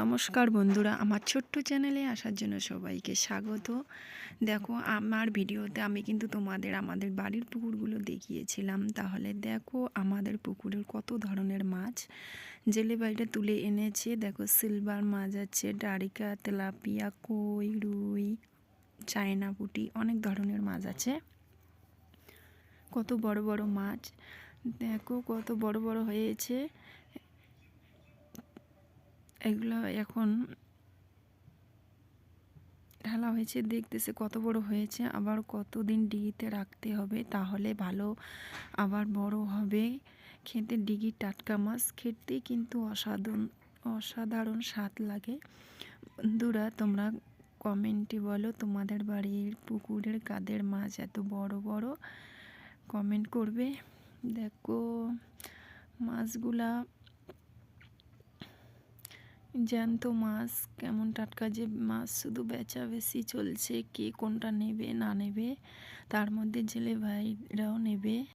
নমস্কার বন্ধুরা, আমার ছোট্ট চ্যানেলে আসার জন্য সবাইকে স্বাগত। দেখো, আমার ভিডিওতে আমি কিন্তু তোমাদের আমাদের বাড়ির পুকুরগুলো দেখিয়েছিলাম। তাহলে দেখো, আমাদের পুকুরের কত ধরনের মাছ। জেলে বাড়িটা তুলে এনেছে, দেখো সিলভার মাছ আছে, ডারিকা, তেলাপিয়া, কই, রুই, চায়না পুটি, অনেক ধরনের মাছ আছে। কত বড় বড় মাছ, দেখো কত বড় বড় হয়েছে। এগুলো এখন ঢালা হয়েছে, দেখতেছে কত বড় হয়েছে, আবার কতদিন ডিগিতে রাখতে হবে, তাহলে ভালো, আবার বড় হবে। খেতে ডিগি টাটকা মাছ, খেতে কিন্তু অসাধারণ অসাধারণ স্বাদ লাগে। বন্ধুরা, তোমরা কমেন্টে বলো তোমাদের বাড়ির পুকুরের কাদের মাছ এত বড় বড়, কমেন্ট করবে। দেখো, মাছগুলা জ্যান্ত মাছ, কেমন টাটকা যে মাছ, শুধু বেচা বেশি চলছে, কে কোনটা নেবে, না নেবে, তার মধ্যে জেলে ভাইরাও নেবে।